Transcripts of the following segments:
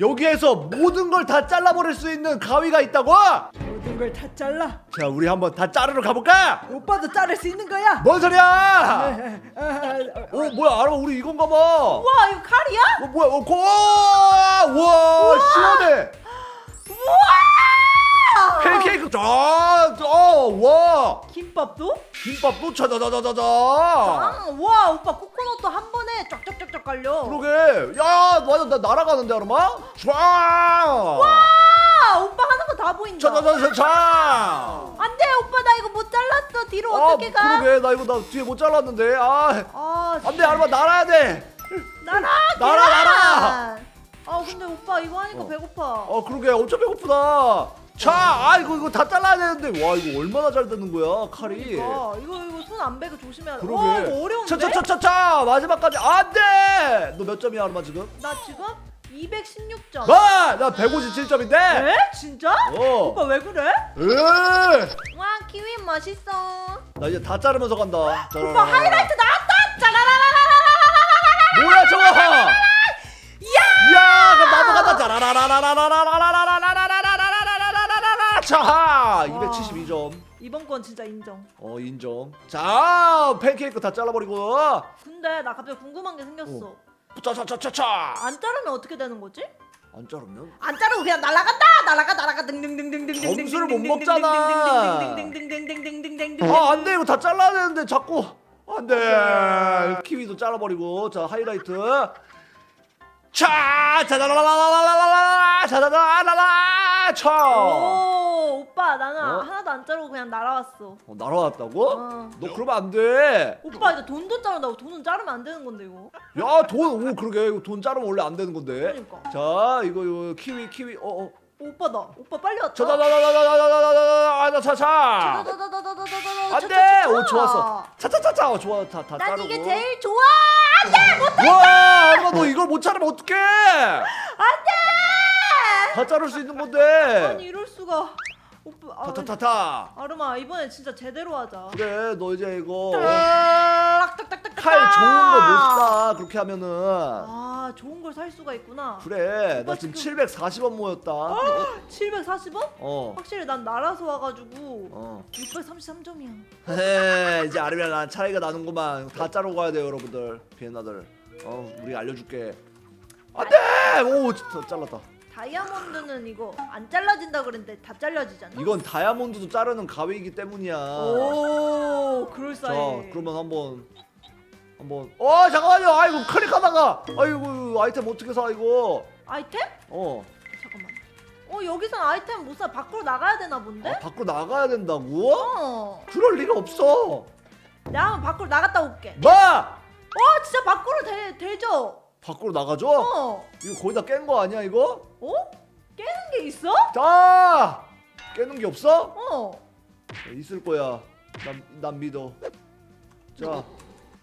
여기에서 모든 걸 다 잘라버릴 수 있는 가위가 있다고? 모든 걸 다 잘라. 자 우리 한번 다 자르러 가볼까? 오빠도 자를 수 있는 거야. 뭔 소리야? 어 뭐야 알아 우리 이건가 봐. 와 이거 칼이야? 어, 뭐야 어 고! 와 시원해. 우와 팬케이크 쫙쫙와. 어, 김밥도? 김밥도? 차자자자자자. 아, 와 오빠 코코넛도 한 번에 쫙쫙쫙쫙 깔려. 그러게. 야 완전 나 날아가는데 아르마? 쫙 아 오빠 하나만 다 보인다. 차자자자자. 안돼 오빠. 나 이거 못 잘랐어. 뒤로 아, 어떻게 가? 그러게. 나 이거 나 뒤에 못 잘랐는데. 아 아 안돼 아르마. 날아야 돼. 나라 날아, 날아! 아 근데 오빠 이거 하니까 어. 배고파. 어 그러게. 엄청 배고프다. 자, 아이고 이거 다 잘라야 되는데 와 이거 얼마나 잘 되는 거야 칼이. 그러니까 이거 이거 손 안 베고 조심해야 돼. 그러게. 와 이거 어려운데? 차차차차차 마지막까지 안돼. 너 몇 점이야 얼마 지금? 나 지금 216점. 와, 나 157점인데. 에? 진짜? 어. 오빠 왜 그래? 와 키위 맛있어. 나 이제 다 자르면서 간다. 오빠 하이라이트 나왔다. 짜라라라라라라라라라. 뭐야 저거? 야! 야, 나도 간다. 짜라라라라라라라라라라. 차하 272점. 이번 건 진짜 인정. 어 인정. 자 팬케이크 다 잘라버리고. 근데 나 갑자기 궁금한 게 생겼어. 차차차차차. 안 자르면 어떻게 되는 거지? 안 자르면? 안 자르고 그냥 날아간다. 날아가 날아가 등등등등등 점수를 못 먹잖아. 아 안돼 이거 다 잘라야 되는데 자꾸 안돼. 키위도 잘라버리고 자 하이라이트. 차 자자라라라라라라라 자자라라라 차. 오 오빠 나는 어? 하나도 안 자르고 그냥 날아왔어. 어, 날아왔다고? 어. 너 그러면 안 돼 오빠 이제 돈도 자른다고 돈은 자르면 안 되는 건데 이거. 야 돈 오 그러게 이거 돈 자르면 원래 안 되는 건데 그러니까. 자 이거 이거 키위 키위 어 어 오빠다. 오빠 빨리 왔다. 다다다다다다다다. 안돼 오 좋았어 차차차차 어 좋아 다다 난 자르고 이게 제일 좋아. 안돼 못. 와 아르마 너 이걸 못 자르면 어떡해 안돼. 다 자를 수 있는 아니 건데 이럴 수가. 오빠. 아, 타타타타 아르마 이번에 진짜 제대로 하자. 그래 너 이제 이거 딱딱딱딱. 칼 좋은 거 못 사 그렇게 하면은 아 좋은 걸 살 수가 있구나. 그래 나 지금 지금- 740원 모였다 740원? 어 확실히 난 날아서 와가지고 어. 633점이야. 헤 이제 아르미랑 난 차이가 나는구만 다 자르고 가야 돼요 여러분들 비엔나들 어 우리 알려줄게 안돼 오 진짜 잘랐다 다이아몬드는 이거 안 잘라진다 그랬는데 다 잘라지잖아. 이건 다이아몬드도 자르는 가위이기 때문이야 오 자 그럴싸해. 그러면 한번 한번 어 잠깐만요 아이고 클릭하다가 아이고 아이템 어떻게 사 이거 아이템? 어 잠깐만. 어 여기선 아이템 못 사. 밖으로 나가야 되나 본데? 아, 밖으로 나가야 된다고? 어. 그럴 리가 없어 내가 한번 밖으로 나갔다 올게. 뭐? 어 진짜 밖으로 되, 되죠? 밖으로 나가죠? 어. 이거 거의 다 깬 거 아니야 이거? 어? 깨는 게 있어? 자 깨는 게 없어? 어. 있을 거야 난, 난 믿어 자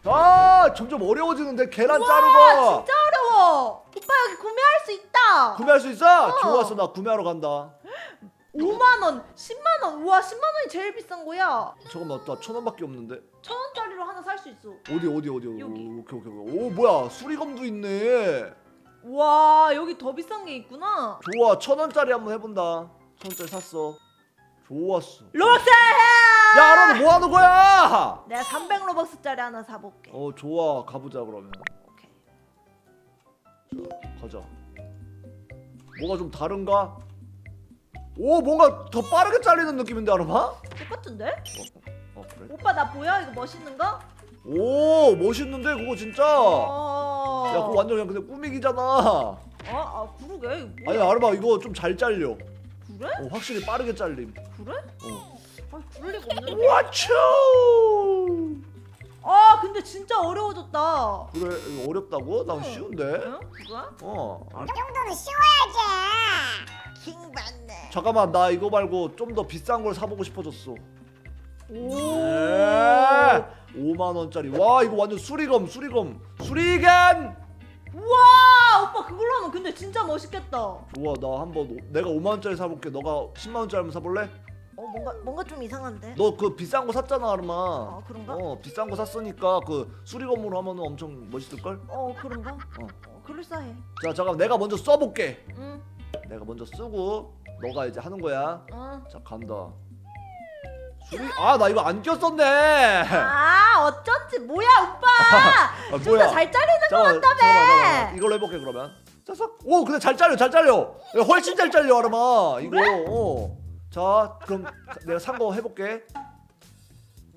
아, 점점 어려워지는데 계란 와 자르고 진짜 어려워. 오빠 여기 구매할 수 있다. 구매할 수 있어? 어. 좋았어 나 구매하러 간다 5만 원, 10만 원. 우와 10만 원이 제일 비싼 거야. 잠깐만 나천 원밖에 없는데 천 원짜리로 하나 살 수 있어. 어디 어디 어디 여기. 오케이 오케이 오케이 오 뭐야 수리검도 있네 와 여기 더 비싼 게 있구나. 좋아 천 원짜리 한번 해본다 천 원짜리 샀어 좋았어 로벅스! 야 아라도 뭐 하는 거야 내가 300 로벅스짜리 하나 사볼게. 어 좋아 가보자 그러면 오케이. 자 가자 뭐가 좀 다른가 오 뭔가 더 빠르게 잘리는 느낌인데 아르마 똑같은데? 어 그래 오빠 나 보여? 이거 멋있는 거? 오 멋있는데 그거 진짜 어. 야 그거 완전 그냥 근데 꾸미기잖아 어? 아 그러게. 이거 아니 뭐야? 아르마 이거 좀 잘 잘려 그래? 어, 확실히 빠르게 잘림 그래? 어. 아 그럴 리가 없는데. 와츄 아 근데 진짜 어려워졌다. 그래 이거 어렵다고? 난 어. 쉬운데 응? 그거야? 어이 정도는 쉬워야지. 킹받네. 잠깐만 나 이거 말고 좀 더 비싼 걸 사보고 싶어졌어 오. 네. 5만 원짜리 와 이거 완전 수리검 수리검 수리검 우와 근데 진짜 멋있겠다. 어 좋아 나 한번 오- 내가 5만 원짜리 사볼게. 너가 10만 원짜리 한번 사볼래? 뭔가 뭔가 좀 이상한데. 너 그 비싼 거 샀잖아 아르마. 아 그런가? 어 비싼 거 샀으니까 그 수리건물 하면은 엄청 멋있을 걸. 어 그런가? 어. 어 그럴싸해. 자 잠깐 내가 먼저 써볼게. 응. 내가 먼저 쓰고 너가 이제 하는 거야. 어. 자 간다. 수리 아나 이거 안 꼈었네. 아 어쩐지 뭐야 오빠. 아, 둘다잘 잘리는 것 잠깐만, 같다며. 잠깐만. 이걸로 해볼게 그러면. 짜석. 오 근데 잘 잘려 잘 잘려. 야, 훨씬 잘 잘려 아르마. 이거. 어. 자 그럼 내가 산 거 해볼게.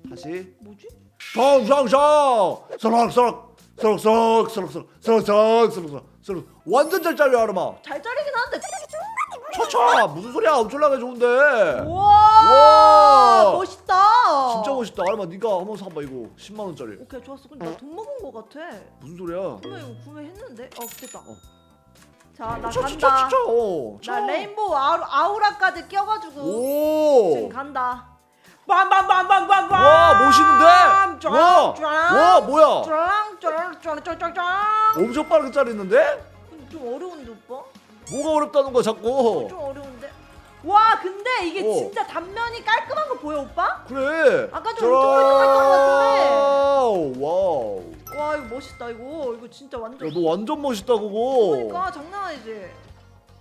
다시. 뭐지? 샹샹샹 서럭서럭 서럭 서럭 서럭 서럭 서럭 서럭 서럭 서럭 서럭 완전 잘 잘려 아르마. 잘 잘리긴 하는데. 쳐쳐 무슨 소리야 엄청나게 좋은데. 우와 와. 멋있다. 진짜 멋있다 아르마 네가 한번 사봐 이거 10만 원짜리. 오케이 좋았어. 근데 나 돈 먹은 거 같아. 무슨 소리야? 구매 이거 구매했는데? 어 됐다. 어. 자 나 쳐, 간다. 쳐, 쳐, 쳐. 어, 쳐. 나 레인보우 아우, 아우라까지 껴가지고 오. 지금 간다. 빰빰빰빰빰빰. 와 멋있는데? 쫙, 와, 쫙. 와 뭐야? 쫙, 쫙, 쫙, 쫙, 쫙, 쫙. 엄청 빠르게 자르는데? 좀 어려운데 오빠? 뭐가 어렵다는 거야 자꾸? 좀 어려운데. 와 근데 이게 어. 진짜 단면이 깔끔한 거 보여 오빠? 그래. 아까 좀 울퉁불퉁 했던 것 같은데. 와우. 와 이거 멋있다 이거 이거 진짜 완전. 야너 완전 멋있다 그거. 그러니까 장난 아니지.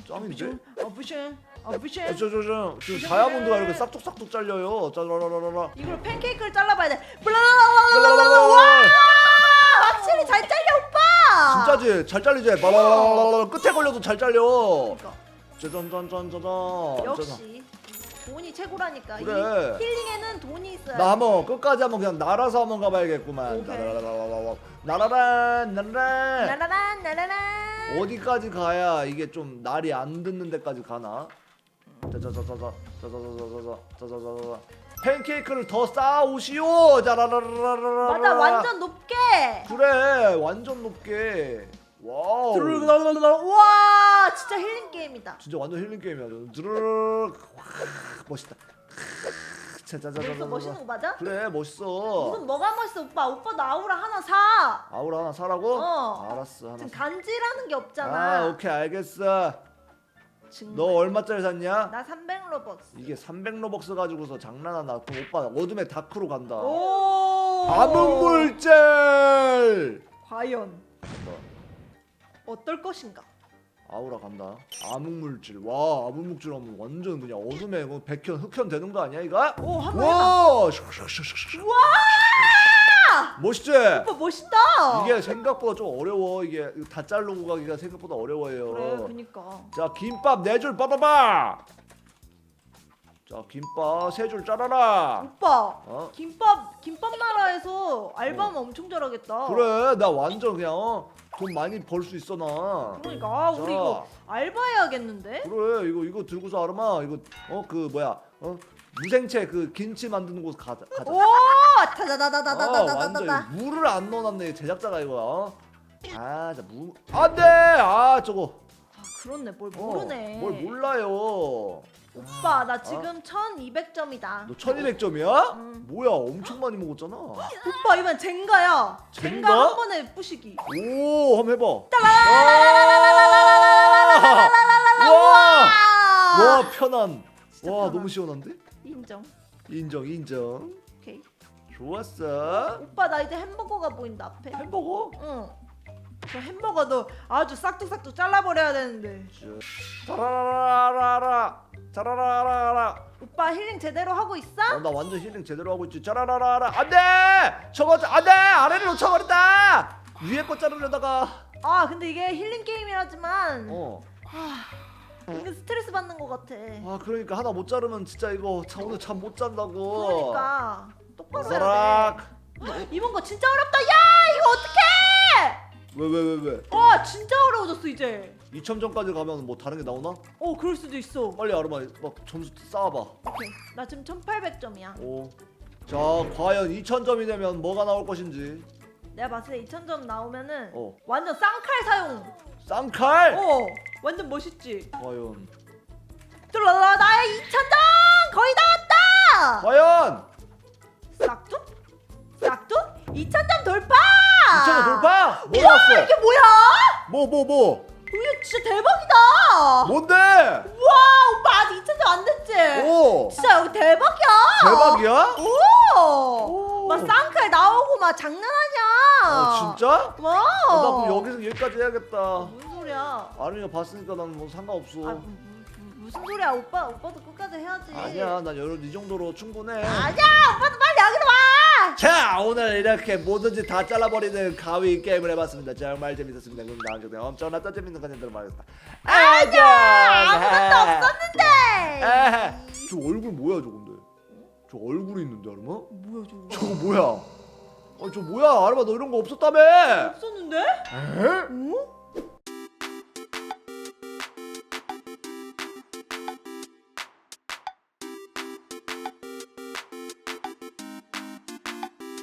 짱인데? 어 부신, 어 부신. 아, 저, 저, 저, 지금 다이아몬드가 이렇게 싹둑싹둑 잘려요. 짜라라라라. 이걸 팬케이크를 잘라봐야 돼. 블라라라라라라. 와 확실히 잘 잘려. 진짜지? 잘 잘리지? 바라라라라 끝에 걸려도 잘 잘려. 그러니까. 짜잔짠짠짠짠. 역시 돈이 최고라니까. 그래. 이 힐링에는 돈이 있어야. 나 한번 끝까지 한번 그냥 날아서 한번 가봐야겠구만. 오케이. 나라라라라라. 나라란 나라란. 나라란 나라란. 어디까지 가야 이게 좀 날이 안 듣는 데까지 가나? 자자자자자 자자자자자자 자자자자 팬케이크를 더 쌓아오시오 자라라라라라 맞아 완전 높게. 그래 완전 높게 와우 와 진짜 힐링 게임이다. 진짜 완전 힐링 게임이야 드르륵 와, 멋있다 여기서 자자자자자 멋있는 거 맞아? 그래 멋있어 무슨 뭐가 멋있어 오빠 오빠 나 아우라 하나 사. 아우라 하나 사라고? 어. 알았어 하나 지금 사. 간지라는 게 없잖아. 아 오케이 알겠어 정말. 너 얼마짜리 샀냐? 나 300 로벅스. 이게 300 로벅스 가지고서 장난하나? 그럼 오빠 어둠의 다크로 간다. 오. 암흑물질. 과연 간다. 어떨 것인가? 아우라 간다. 암흑물질. 와 암흑물질 하면 완전 그냥 어둠에 그 백현 흑현 되는 거 아니야 이거? 오 한번 해봐. 와. 와 멋있지? 오빠 멋있다. 이게 생각보다 좀 어려워. 이게 다 자르고 가기가 생각보다 어려워요. 그래 그니까. 자 김밥 네 줄 빠바바. 자 김밥 세줄 짜라라. 오빠 어? 김밥 김밥 나라에서 알바하면 엄청 잘하겠다. 그래 나 완전 그냥 어, 돈 많이 벌 수 있어 나. 그러니까 아, 우리 자. 이거 알바해야겠는데? 그래 이거 이거 들고서 아르마 이거 어 그 뭐야 어 무생채 그 김치 만드는 곳 가자 가자. 오 어, 완전 타다다다다다다다다다. 물을 안 넣어놨네 제작자가 이거. 어? 아자 무 안돼 아 저거. 아 그렇네 뭘 어, 모르네. 뭘 몰라요. 오빠 나 지금 1200점이다. 너 1200점이야? 응. 뭐야 엄청 많이 먹었잖아. 오빠 이번 젠가야. 젠가 젠가? 한 번에 부시기. 오 한번 해봐. 와! 와! 아! 와. 진짜 와 편안. 너무 시원한데? 인정. 인정 인정. 오케이. 좋았어. 오빠 나 이제 햄버거가 보인다 앞에. 햄버거? 응. 저 햄버거도 아주 싹둑싹둑 잘라버려야 되는데. 자라라라라 자라라라라 오빠 힐링 제대로 하고 있어? 어, 나 완전 힐링 제대로 하고 있지 자라라라라 안돼 저거 안돼 아래를 놓쳐버렸다 위에 거 자르려다가 아 근데 이게 힐링 게임이라지만 어. 이게 스트레스 받는 것 같아. 아 그러니까 하나 못 자르면 진짜 이거 자, 오늘 잠 못 잔다고 그러니까 똑바로 해야 사락 돼. 이번 거 진짜 어렵다. 야 이거 어떡해? 왜왜 왜 왜 와 진짜 어려워졌어 이제. 2000점까지 가면 뭐 다른 게 나오나? 어 그럴 수도 있어. 빨리 아르마 막 점수 쌓아봐 오케이 나 지금 1800점이야. 오. 자 과연 2000점이 되면 뭐가 나올 것인지 내가 봤을 때 2000점 나오면은 어. 완전 쌍칼 사용. 쌍칼 어 완전 멋있지. 과연 뚫라라 나의 2000점 거의 다 왔다. 과연 싹둑 싹둑 2000점 돌파. 2000점 돌파? 뭐야 나왔어? 이게 뭐야? 뭐 뭐 뭐? 이거 진짜 대박이다. 뭔데? 와 오빠 아직 2천점 안 됐지? 오 진짜 여기 대박이야. 대박이야? 오. 오. 막 쌍칼 나오고 막 장난하냐? 아 진짜? 와. 어, 나 그럼 여기서 여기까지 해야겠다. 소리야? 아니가 봤으니까 난 뭐 상관없어. 아, 무, 무, 무슨 소리야 오빠 오빠도 끝까지 해야지. 아니야, 난 여러 이 정도로 충분해. 아니야 오빠도 빨리 여기로 와. 자, 오늘 이렇게 뭐든지 다 잘라버리는 가위 게임을 해봤습니다. 정말 재밌었습니다. 그럼 다음 주에 엄청난 또 재밌는 컨텐츠로. 아니야 안녕. 아무것도 없었는데. 저 얼굴 뭐야, 저 근데? 저 얼굴이 있는데, 아르마? 뭐야 저거? 저거 뭐야? 어, 저 뭐야, 아르마 너 이런 거 없었다며? 없었는데? 에? 어?